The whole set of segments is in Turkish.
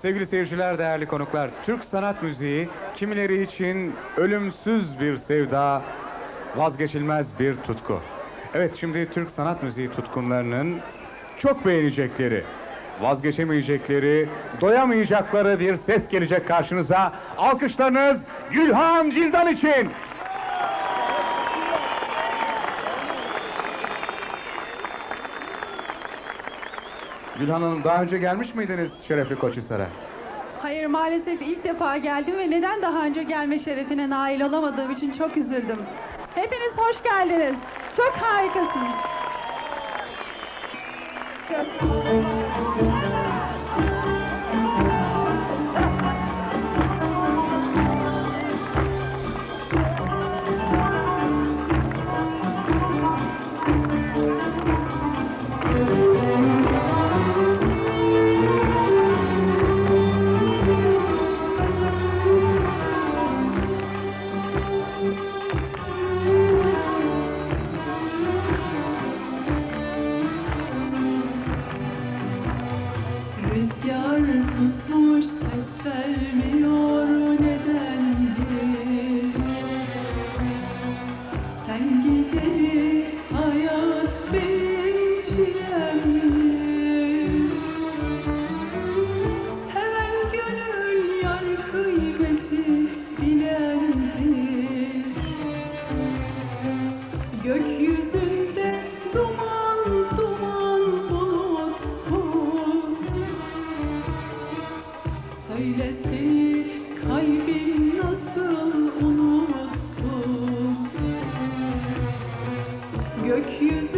Sevgili seyirciler, değerli konuklar, Türk sanat müziği kimileri için ölümsüz bir sevda, vazgeçilmez bir tutku. Evet, şimdi Türk sanat müziği tutkunlarının çok beğenecekleri, vazgeçemeyecekleri, doyamayacakları bir ses gelecek karşınıza. Alkışlarınız Gülhan Cildan için. Gülhan Hanım daha önce gelmiş miydiniz Şerefli Koçhisar'a? Hayır maalesef ilk defa geldim ve neden daha önce gelme şerefine nail olamadığım için çok üzüldüm. Hepiniz hoş geldiniz. Çok harikasınız. Rüzgar Gökyüzünde duman duman bulutsun Söyle seni kalbim nasıl unutsun Gökyüzünde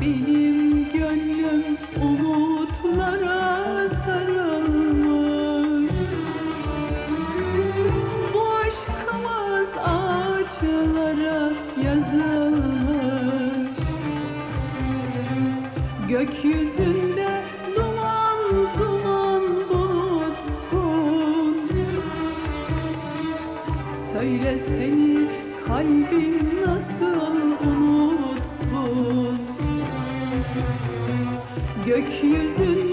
Benim gönlüm umutlara sarılmış. Bu aşkımız ağaçlara yazılmış. Gökyüzünde duman duman bulutsun. Söyle seni kalbim nasıl unutsun Gökyüzünde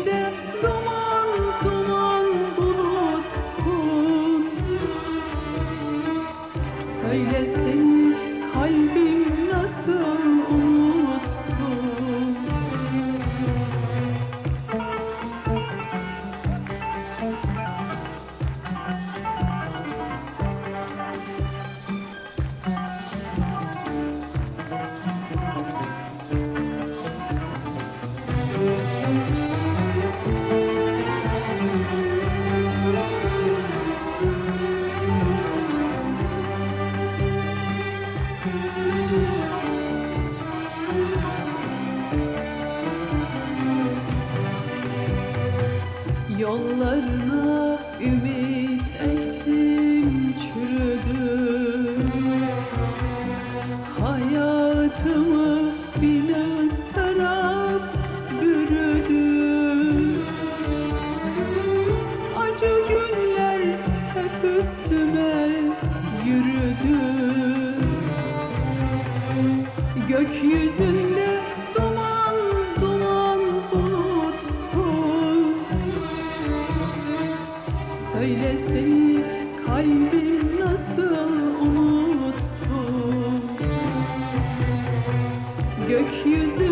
Gökyüzünde duman duman bulutsun Söyle seni kalbim nasıl unutsun Gökyüzü